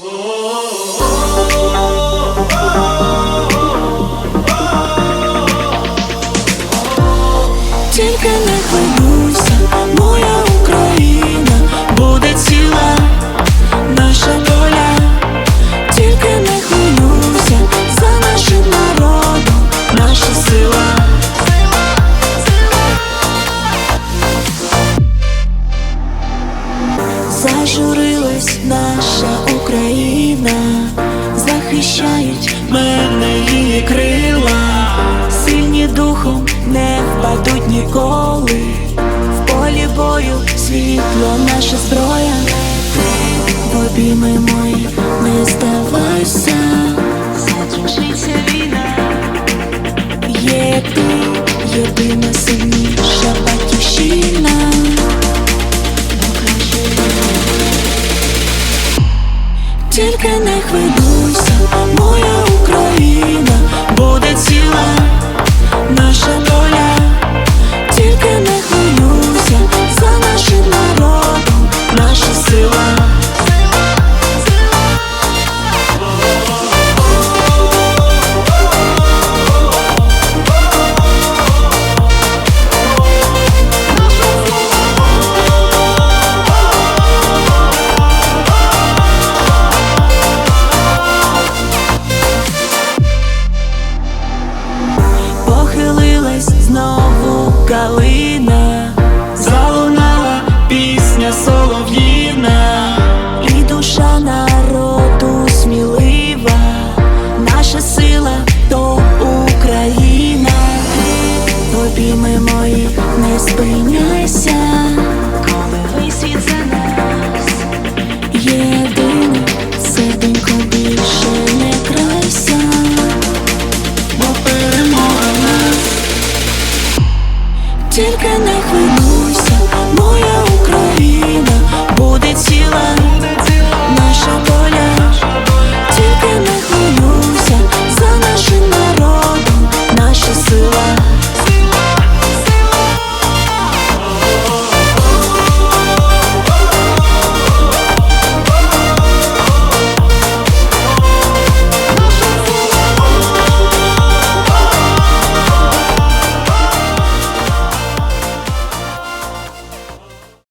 Тільки захищають мене її крила, сильні духом не впадуть ніколи. В полі бою світло наша зброя, в обійми мої не здавайся, закінчиться війна. Є ти, єдина сильніша батьківщина. Тільки не хвилюйся, моя Україна буде ціла, наша Тільки не хвилюйся,